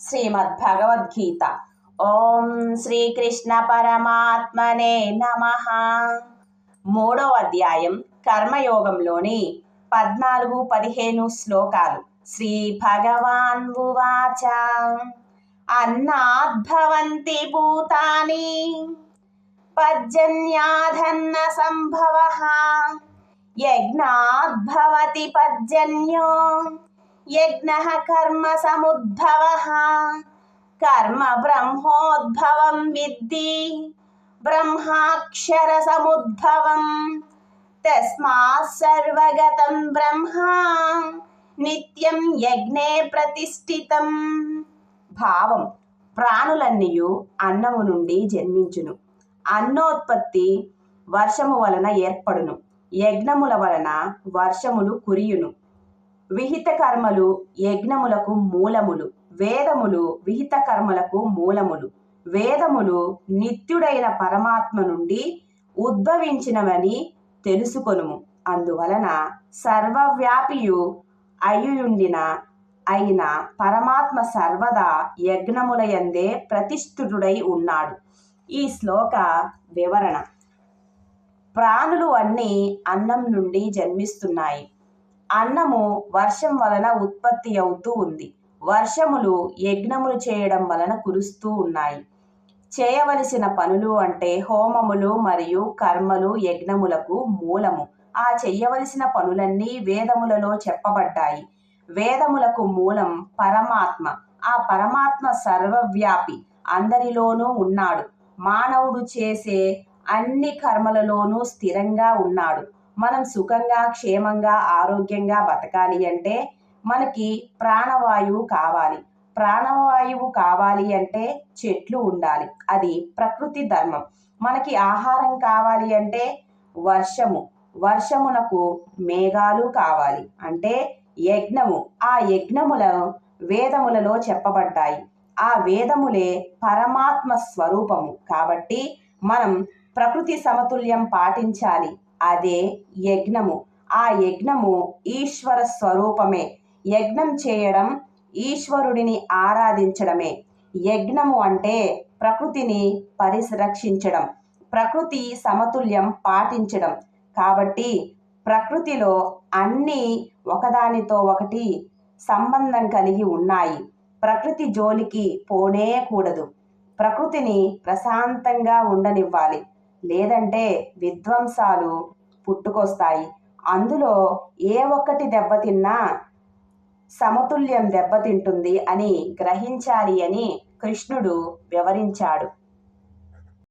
శ్రీమద్భగవద్గీత. ఓం శ్రీకృష్ణ పరమాత్మనే నమ. మూడవ అధ్యాయం కర్మయోగంలోని పద్నాలుగు పదిహేను శ్లోకాలు. శ్రీ భగవాన్ ఉవాచ. అన్నాద్భవంతి భూతాని పర్జన్యాధన్న సంభవ. యజ్ఞాద్భవతి పర్జన్యో యజ్ఞ కర్మ సముద్భవ కర్మ బ్రహ్మోద్భవం విద్ధి బ్రహ్మాక్షర సముద్భవం తస్మాత్ సర్వగతం బ్రహ్మ నిత్యం యజ్ఞే ప్రతిష్ఠితం భావం ప్రాణులన్నీయు అన్నము నుండి జన్మించును। అన్నోత్పత్తి వర్షము వలన ఏర్పడును। యజ్ఞముల వలన వర్షములు కురియును। విహిత కర్మలు యజ్ఞములకు మూలములు. వేదములు విహిత కర్మలకు మూలములు. వేదములు నిత్యుడైన పరమాత్మ నుండి ఉద్భవించినవని తెలుసుకొనుము. అందువలన సర్వవ్యాపియు అయ్యుండిన అయిన పరమాత్మ సర్వదా యజ్ఞములయందే ప్రతిష్ఠుడై ఉన్నాడు. ఈ శ్లోక వివరణ. ప్రాణులు అన్నీ అన్నం నుండి జన్మిస్తున్నాయి. అన్నము వర్షం వలన ఉత్పత్తి అవుతూ ఉంది. వర్షములు యజ్ఞములు చేయడం వలన కురుస్తూ ఉన్నాయి. చేయవలసిన పనులు అంటే హోమములు మరియు కర్మలు యజ్ఞములకు మూలము. ఆ చెయ్యవలసిన పనులన్నీ వేదములలో చెప్పబడ్డాయి. వేదములకు మూలం పరమాత్మ. ఆ పరమాత్మ సర్వవ్యాపి. అందరిలోనూ ఉన్నాడు. మానవుడు చేసే అన్ని కర్మలలోనూ స్థిరంగా ఉన్నాడు. మనం సుఖంగా క్షేమంగా ఆరోగ్యంగా బతకాలి అంటే మనకి ప్రాణవాయువు కావాలి. ప్రాణవాయువు కావాలి అంటే చెట్లు ఉండాలి. అది ప్రకృతి ధర్మం. మనకి ఆహారం కావాలి అంటే వర్షము. వర్షమునకు మేఘాలు కావాలి. అంటే యజ్ఞము. ఆ యజ్ఞముల వేదములలో చెప్పబడ్డాయి. ఆ వేదములే పరమాత్మ స్వరూపము. కాబట్టి మనం ప్రకృతి సమతుల్యం పాటించాలి. అదే యజ్ఞము. ఆ యజ్ఞము ఈశ్వర స్వరూపమే. యజ్ఞం చేయడం ఈశ్వరుడిని ఆరాధించడమే. యజ్ఞము అంటే ప్రకృతిని పరిరక్షించడం. ప్రకృతి సమతుల్యం పాటించడం. కాబట్టి ప్రకృతిలో అన్నీ ఒకదానితో ఒకటి సంబంధం కలిగి ఉన్నాయి. ప్రకృతి జోలికి పోనే కూడదు ప్రకృతిని ప్రశాంతంగా ఉండనివ్వాలి. లేదంటే విధ్వంసాలు పుట్టుకొస్తాయి. అందులో ఏ ఒక్కటి దెబ్బతిన్నా సమతుల్యం దెబ్బతింటుంది అని గ్రహించాలి అని కృష్ణుడు వివరించాడు.